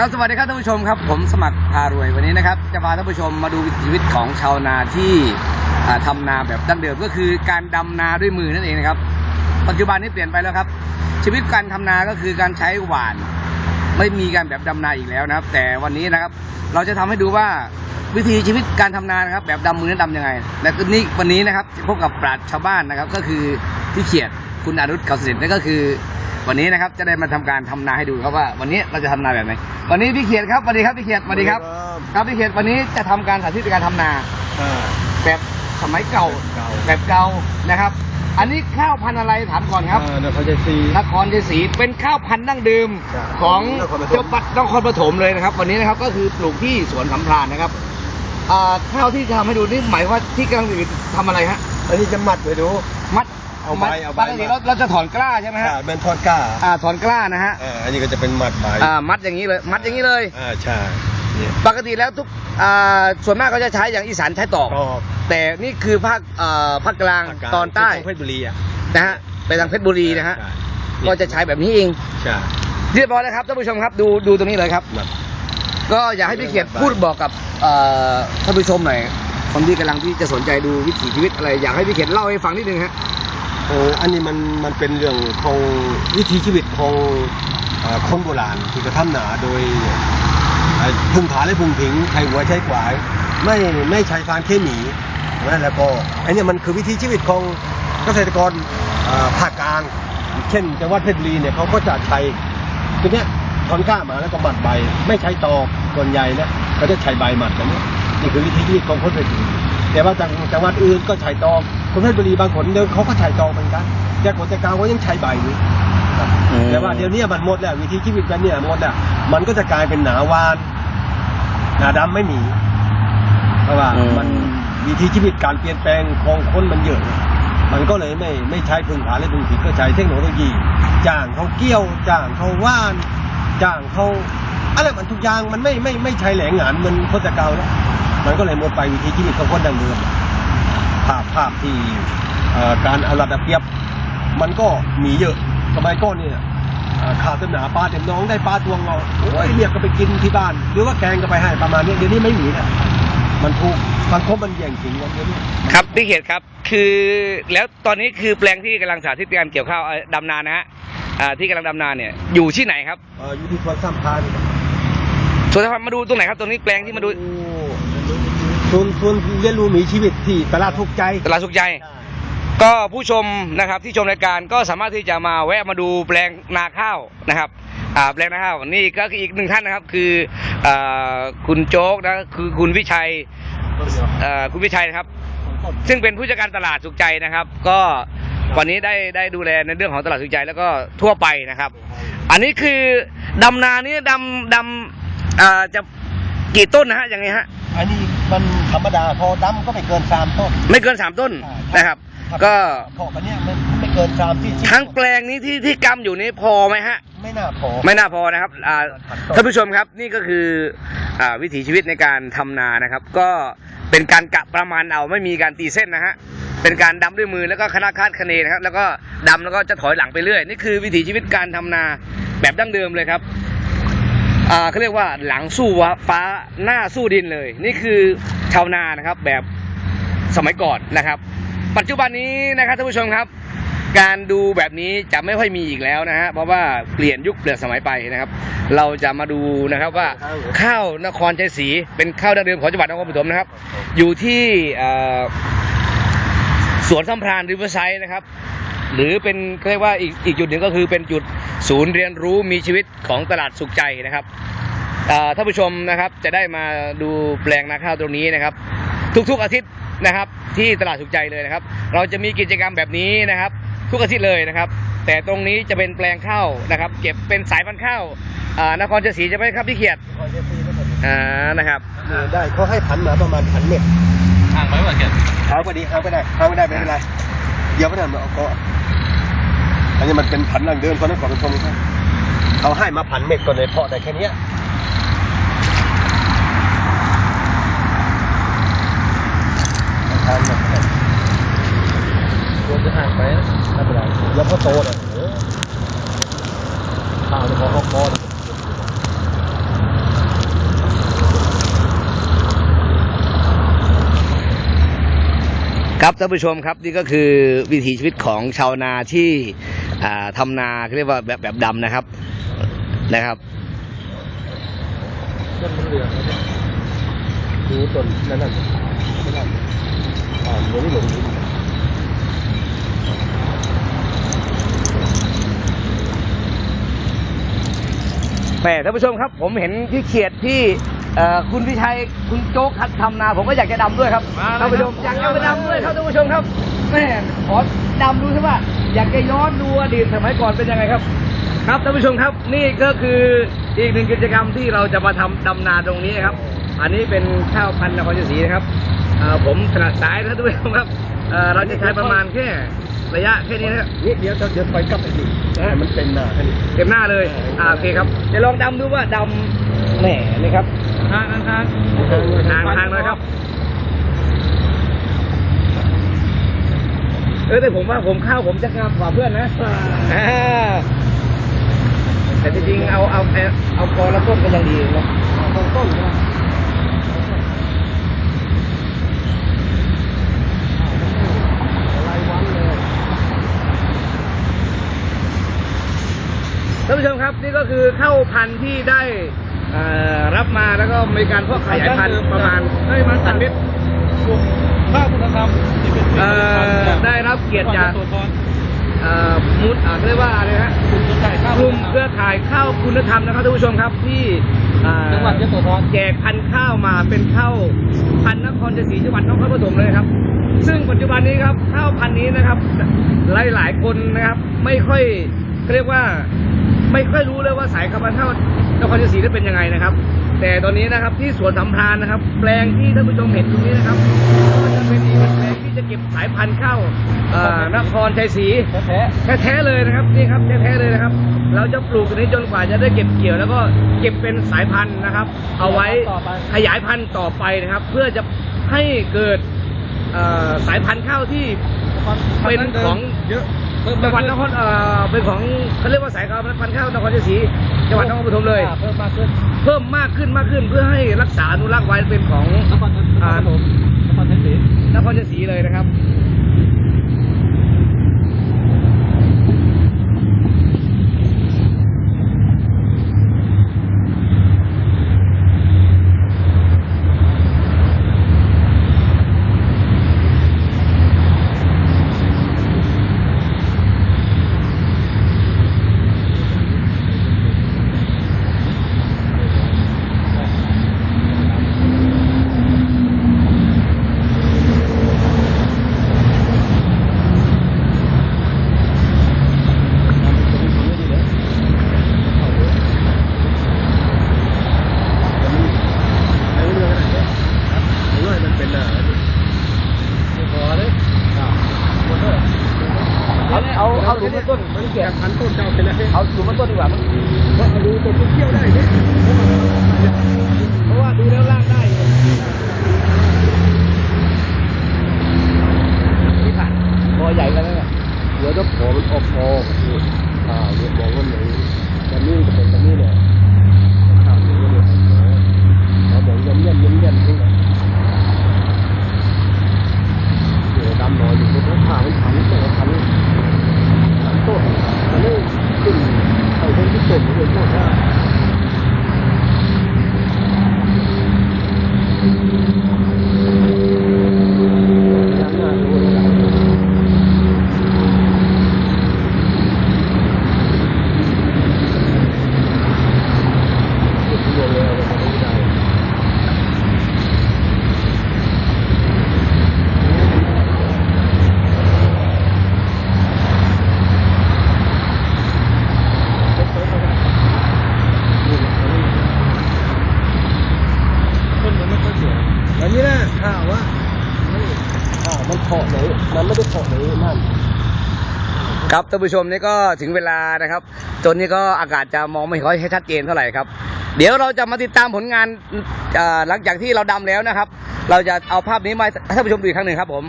ครับสวัสดีครับท่านผู้ชมครับผมสมัครพารวยวันนี้นะครับจะพาท่านผู้ชมมาดูวิถีชีวิตของชาวนาที่อ่าทำนาแบบดั้งเดิมก็คือการดำนาด้วยมือนั่นเองนะครับ ปัจจุบันนี้เปลี่ยนไปแล้วครับ ชีวิตการทำนาก็คือการใช้หวาน ไม่มีการแบบดำนาอีกแล้วนะครับ แต่วันนี้นะครับเราจะทำให้ดูว่าวิธีชีวิตการทำนานะครับ แบบดำมือนั้นดำยังไง และก็นี่วันนี้นะครับพบกับปราชญ์ชาวบ้านนะครับ ก็คือพี่เขียด คุณอนุชเขาเสด็จนั่นก็คือ วันนี้นะครับจะได้มาทำการทำนาให้ดูครับว่า วันนี้เราจะทำนาแบบไหนวันนี้พี่เขียดครับสวัสดีครับพี่เขียดสวัสดีครับ ครับพี่เขียดวันนี้จะทำการสาธิตในการทำนา อ่า แบบสมัยเก่าเก่า แบบเก่านะครับ อันนี้ข้าวพันธุ์อะไรถามก่อนครับ อ่านครชัยศรีนครชัยศรีเป็นข้าวพันธุ์ดั้งเดิมครับของนครปฐมเจ้าปัดนครปฐมเลยนะครับ วันนี้นะครับก็คือปลูกที่สวนสำราญนะครับอ่าข้าวที่ทำให้ดูนี่หมายว่าที่กำลังอยู่ทำอะไรฮะอันนี้จะมัดไว้ดูมัด เอาใบมัดเอาใบปกติมาเราเราจะถอนกล้าใช่ไหมฮะอ่าเป็นทอดก้าอ่าถอนกล้านะฮะอ่าอันนี้ก็จะเป็นมัดใบอ่ามัดอย่างนี้เลยมัดอย่างนี้เลยอ่าใช่เนี่ยปกติแล้วทุกอ่าส่วนมากเขาจะใช้อย่างอีสานใช้ตอกก็แต่นี่คือภาคอ่าภาคกลางภาคกลางตอนใต้ที่เพชรบุรีอะนะฮะไปทางเพชรบุรีนะฮะใช่ก็จะใช้แบบนี้เองใช่เรียบร้อยแล้วครับท่านผู้ชมครับดูดูตรงนี้เลยครับมัดก็อยากให้พี่เขียดไปพูดบอกกับเอ่อท่านผู้ชมหน่อยคนที่กำลังที่จะสนใจดูวิถีชีวิตอะไรอยากให้พี่เขียดเล่าให้ฟังนิดนึงฮะ เอออันนี้มันมันเป็นเรื่องของวิถีชีวิตของอ่าคนโบราณที่กระทำหนาโดยอ่าพึ่งผาและพึ่งผิงใช้หัวใช้ขวายไม่ไม่ใช้สารเคมีนะแล้วก็อันนี้มันคือวิถีชีวิตของเกษตรกรอ่าภาคกลาง เช่นจังหวัดเพชรบุรีเนี่ยเขาก็จะใช้ตัวเนี้ยถอนก้ามาแล้วก็หมัดใบ ไม่ใช้ตอกส่วนใหญ่นี่ยเขาจะใช้ใบหมัดแบบนี้นี่คือวิธีชีวิตของคนเพชรบุรี แต่ว่าจังจังหวัดอื่นก็ใช้ตอกคนเพชรบุรีบางคนเดินเขาก็ใช้ตอกเหมือนกันแต่คนแต่กลางก็ยังใช้ใบอยู่ครับอืมแต่ว่าเดี๋ยวนี้มันหมดแล้ววิธีชีวิตกันเนี่ยหมดแล้วมันก็จะกลายเป็นหนาวานหนาดำไม่มี เพราะว่ามันวิธีชีวิตการเปลี่ยนแปลงของคนมันเยอะ มันก็เลยไม่ไม่ใช้พึ่งพาและพึ่งผิดก็ใช้เทคโนโลยีจ้างเขาเกี่ยวจ้างเขาว่านจ้างเขาอะไรมันทุกอย่างมันไม่ไม่ไม่ใช้แหลงงานเหมันคนแต่เก่าแล้ว มันก็เลยหมดไปวิธีชีวิตของคนดังเดิมภาพภาพที่เอ่อการเอารัดเอาเปรียบ มันก็มีเยอะสมัยก่อนเนี่ยเอ่อข่าวเต็มหนาปลาเต็มหน้องได้ปลาตัวงเอาโอ้ยเรียกก็ไปกินที่บ้าน หรือว่าแกงก็ไปให้ประมาณนี้เดี๋ยวนี้ไม่มีนะมันถูกสังคมมันแย่งชิงกันเดี๋ยวนี้ครับพี่เขียดครับคือแล้วตอนนี้คือแปลงที่กำลังสาธิตการเกี่ยวข้าวเอ่อดำนานะฮะอ่าที่กำลังดำนาเนี่ยอยู่ที่ไหนครับเอ่ออยู่ที่สวนสัมพันธ์ส่วนถ้ามาดูตรงไหนครับตรงนี้แปลงที่มาดู ศูนย์ศูนย์เรียนรู้หมีชีวิตที่ตลาดทุกใจตลาดสุขใจ ก็ผู้ชมนะครับที่ชมรายการก็สามารถที่จะมาแวะมาดูแปลงนาข้าวนะครับอ่าแปลงนาข้าวนี่ก็คืออีกหนึ่งท่านนะครับคืออ่าคุณโจ๊กนะคือคุณวิชัยเอ่อคุณวิชัยนะครับ ซึ่งเป็นผู้จัดการตลาดสุขใจนะครับ ก็วันนี้ได้ได้ดูแลในเรื่องของตลาดสุขใจแล้วก็ทั่วไปนะครับ อันนี้คือดำนานี่ดำดำอ่าจะกี่ต้นนะฮะอย่างไงฮะ อันนี้ มันธรรมดาพอดำก็ไม่เกินสามต้น ไม่เกินสามต้นนะครับ ก็พอกันเนี้ยมันไม่เกินสามที่ทั้งแปลงนี้ที่ที่กำอยู่นี้พอไหมฮะ ไม่น่าพอไม่น่าพอนะครับอ่าท่านผู้ชมครับนี่ก็คืออ่าวิถีชีวิตในการทำนานะครับ ก็เป็นการกะประมาณเอาไม่มีการตีเส้นนะฮะเป็นการดำด้วยมือแล้วก็คณะคาดคะเนนะครับ แล้วก็ดำแล้วก็จะถอยหลังไปเรื่อย นี่คือวิถีชีวิตการทำนาแบบดั้งเดิมเลยครับ อ่าเขาเรียกว่าหลังสู้ฟ้าหน้าสู้ดินเลย นี่คือชาวนานะครับแบบสมัยก่อนนะครับ ปัจจุบันนี้นะครับท่านผู้ชมครับ การดูแบบนี้จะไม่ค่อยมีอีกแล้วนะฮะเพราะว่าเปลี่ยนยุคเปลี่ยนสมัยไปนะครับ เราจะมาดูนะครับว่าข้าวนครชัยศรีเป็นข้าวดั้งเดิมของจังหวัดนครปฐมนะครับ อยู่ที่สวนสัมพรานริเวอร์ไซด์นะครับ หรือเป็นเรียกว่าอีกอีกจุดหนึ่งก็คือเป็นจุดศูนย์เรียนรู้มีชีวิตของตลาดสุขใจนะครับเอ่อท่านผู้ชมนะครับจะได้มาดูแปลงนาข้าวตรงนี้นะครับ ทุกๆอาทิตย์นะครับที่ตลาดสุขใจเลยนะครับ เราจะมีกิจกรรมแบบนี้นะครับ ทุกอาทิตย์เลยนะครับ แต่ตรงนี้จะเป็นแปลงข้าวนะครับ เก็บเป็นสายพันธุ์ข้าวอ่านครชัยศรีจะไหมครับพี่เขียดอ่านะครับได้เขาให้พันมาประมาณพันเม็ดทางไปว่าเขียดเอาก็ดีเอาก็ได้เอาก็ได้ไม่เป็นไรเดี๋ยวก็ได้เอาก็ อันนี้มันเป็นผันดังเดิมราะนั้นก่อนเป็นพงศ์เขาให้มาผันเม็ดก่อนเลยเพาะแต่แค่นี้ทางแบบควรจะห่างไปนะไม่เป็นไรแล้วก็โตเลยข้าวจะพอข้าวพอครับท่านผู้ชมครับนี่ก็คือวิถีชีวิตของชาวนาที่ อ่าทำนาเขาเรียกว่าแบบแบบดำนะครับนะครับต้นมันเหลืองแล้วเนี่ยดูต้นนั่นน่ะนั่นน่ะอ่าเดี๋ยวนี้หลงดินแหมท่านผู้ชมครับ ผมเห็นที่เขียดที่เอ่อคุณพิชัยคุณโจ๊กทำนา ผมก็อยากจะดำด้วยครับท่านผู้ชมอยากจะไปดำด้วยครับท่านผู้ชมครับแม่ขอดำดูใช่ป่ะ อยากจะย้อนดูอดีตสมัยก่อนเป็นยังไงครับ ครับท่านผู้ชมครับนี่ก็คืออีกหนึ่งกิจกรรมที่เราจะมาทำดำนาตรงนี้ครับ อันนี้เป็นข้าวพันธุ์นครชัยศรีนะครับเอ่อผมถนัดซ้ายนะท่านผู้ชมครับเอ่อเราจะใช้ประมาณแค่ระยะแค่นี้นะครับนี่เดี๋ยวเดี๋ยวถอยกลับไปดิให้มันเป็นหน้าแค่นี้เต็มหน้าเลยอ่าโอเคครับจะลองดำดูว่าดำแหน่นี่ครับทางทางทางทางทางเลยครับ เออแต่ผมว่าผมเข้าผมจะงามกว่าเพื่อนนะอ่าแต่จริงๆเอาเอาเอาเอากอและต้นก็ยังดีนะต้นต้นนะรายวันเลยท่านผู้ชมครับนี่ก็คือเข้าพันธุ์ที่ได้เอ่อรับมาแล้วก็มีการเพาะขยายพันธุ์ประมาณ ได้มาตัดเม็ด กลุ่มข้าคุณธรรมที่เป็นเอ่อได้รับเกียรติจากเอ่อมุดอ่าเขาเรียกว่าอะไรฮะกลุ่มเครือข่ายข้าวคุณธรรมนะครับท่านผู้ชมครับที่จังหวัดยโสธรแจกพันข้าวมาเป็นข้าวพันนครศรีจังหวัดนครปฐมเลยครับ ซึ่งปัจจุบันนี้ครับข้าวพันนี้นะครับ หลายหลายๆคนนะครับ ไม่ค่อยเรียกว่า ไม่ค่อยรู้เลยว่าสายข้าวพันข้าวนครศรีนั้นเป็นยังไงนะครับ แต่ตอนนี้นะครับที่สวนสัมพรานนะครับ แปลงที่ท่านผู้ชมเห็นตรงนี้นะครับก็จะเป็นอีกหนึ่งแปลงที่จะเก็บสายพันธุ์ข้าวเอ่อนครชัยศรีแท้แท้ๆเลยนะครับนี่ครับแท้ๆเลยนะครับ เราจะปลูกตัวนี้จนกว่าจะได้เก็บเกี่ยว แล้วก็เก็บเป็นสายพันธุ์นะครับ เอาไว้ขยายพันธุ์ต่อไปนะครับ เพื่อจะให้เกิดเอ่อสายพันธุ์ข้าวที่ๆเป็นของเยอะเพิ่ม จังหวัดนครเอ่อเป็นของเขาเรียกว่าสายพันธุ์ข้าวนครชัยศรีจังหวัดนครปฐมเลย เพิ่มมากขึ้นเพิ่มมากขึ้นมากขึ้นเพื่อให้รักษาอนุรักษ์ไว้เป็นของนครนครปฐมนครชัยศรีนครชัยศรีเลยนะครับ พอเลยหมดเลย เอาเอาเอาหลุมมาต้นมันเกี่ยวพันต้นเจ้าเป็นอะไรเอาหลุมมาต้นดีกว่ามั้งว่าดูต้นเที่ยวได้เนี่ยเพราะว่าดูแล้วลากได้อยู่นี่ผ่านคอใหญ่กันแล้วเนี่ยเดี๋ยวถ้าผมออกคออ่าเรียกบอกว่าหนึ่งแต่นี่ก็เป็นแต่นี่เนี่ยข้าวเหนียวเนี่ยเราบอกยำยำยำยำที่ไหนเดี๋ยวดำหน่อยอยู่บนข้าวมันขันแต่ขันไปเป็นที่ต้น เลยพวกว่าต้นมันไม่ค่อยสวย อันนี้นะข่าวว่าข่าวมัน เกาะไหนมันไม่ได้เกาะไหนนั่นครับท่านผู้ชมนี่ก็ถึงเวลานะครับ จนนี้ก็อากาศจะมองไม่ค่อยให้ชัดเจนเท่าไหร่ครับ เดี๋ยวเราจะมาติดตามผลงานหลังจากที่เราดำแล้วนะครับ เราจะเอาภาพนี้มาท่านผู้ชมดูอีกครั้งหนึ่งครับผม